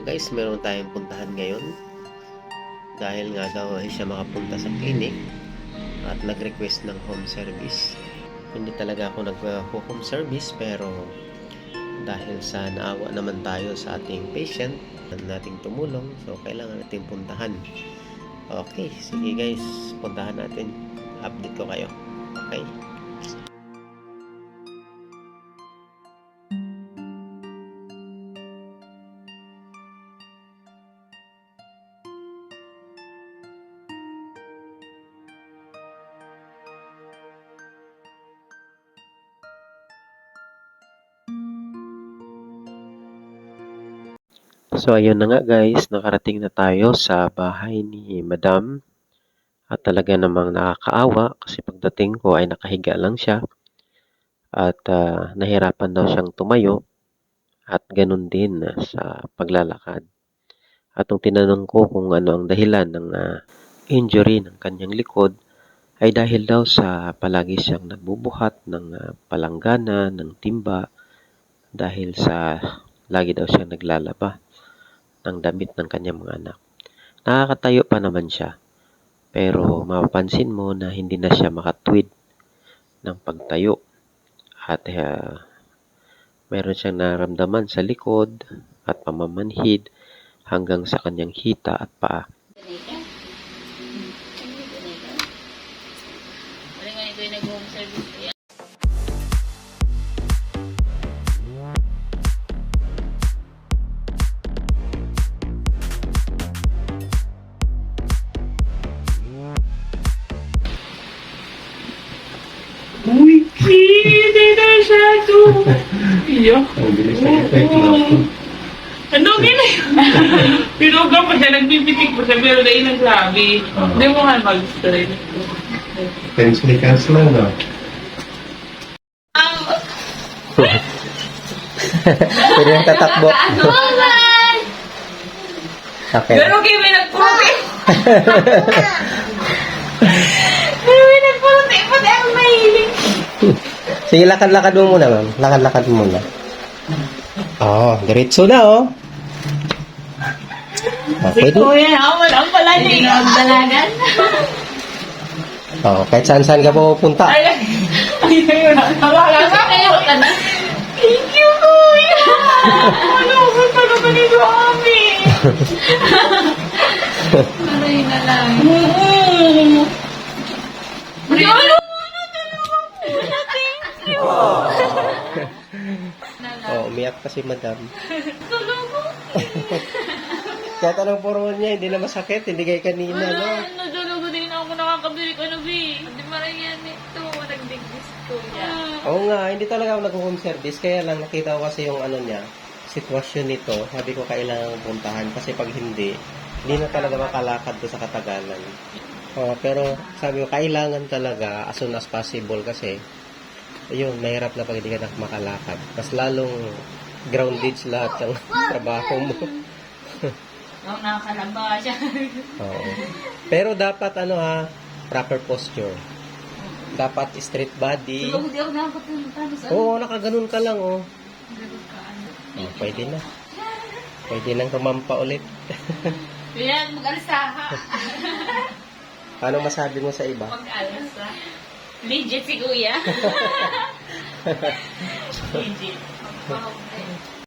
guys, meron tayong puntahan ngayon. Dahil nga daw ay siya makapunta sa clinic at nag-request ng home service. Hindi talaga ako nag-home service pero dahil sa naawa naman tayo sa ating patient nating tumulong. So kailangan natin puntahan. Okay sige guys. Puntahan natin. Update ko kayo So ayun na nga guys, nakarating na tayo sa bahay ni Madam. At talaga namang nakakaawa kasi pagdating ko ay nakahiga lang siya. At ah, nahirapan daw siyang tumayo. At ganun din ah, sa paglalakad. At nung tinanong ko kung ano ang dahilan ng ah, injury ng kanyang likod, ay dahil daw sa palagi siyang nagbubuhat ng ah, palanggana, ng timba, dahil sa lagi daw siyang naglalaba ng damit ng kanyang mga anak. Nakakatayo pa naman siya, pero mapapansin mo na hindi na siya makatwid ng pagtayo. At uh, meron siyang naramdaman sa likod at pamamanhid hanggang sa kanyang hita at paa. Wala nga ito yung nag-home service. Ang bilis effect na. Ano gina? Pinugang pa siya, nagpipitik pa siya, pero dahil ng grabe. Oo. Hindi mo nga mag-stress. Tense likas na, no? Pwede nang tatakbo. Okay. Pero kayo may nagputi. May nagputi pa dahil ang mahilig. Sige, lakad-lakad mo muna, ma'am. Lakad-lakad mo muna. Oh, diretso na, oh. Oh, pwede. Kuya, amal ang pala hindi niya. na magdalagan. Oh, kahit saan-saan ka pupunta. Ay, ay, ay, ay, nawala ka. Kaya ka na. Thank you, kuya. Ano, ba't ka ba nito, Ami? Tuloy na lang. Mm. Ano? Oh, umiyak pa si madam. Kahit anong puro niya, hindi na masakit. Hindi kayo kanina, no? Nadulugo din ako nakakabili ko na, B. Hindi marang yan ito. Nagdigis ko yan. Oo nga, hindi talaga ako nag-home service. Kaya lang nakita ko kasi yung ano niya, sitwasyon nito. Sabi ko kailangan puntahan. Kasi pag hindi, hindi na talaga makalakad ko sa katagalan. Oh, pero sabi ko, kailangan talaga as soon as possible kasi yun, mahirap na pag hindi ka na makalakad. Mas lalong grounded lahat ng trabaho mo. Ang nakakalaba siya. Oo. Pero dapat ano ha, proper posture. Dapat straight body. Tulog di ako nakapunta. Sa Oo, nakaganon ka lang oh. Ano. Oh, pwede na. Pwede nang rumampa ulit. Kaya mag-alsaha. Ano masabi mo sa iba? Mag-alsa. Legit si kuya. Legit. Wow.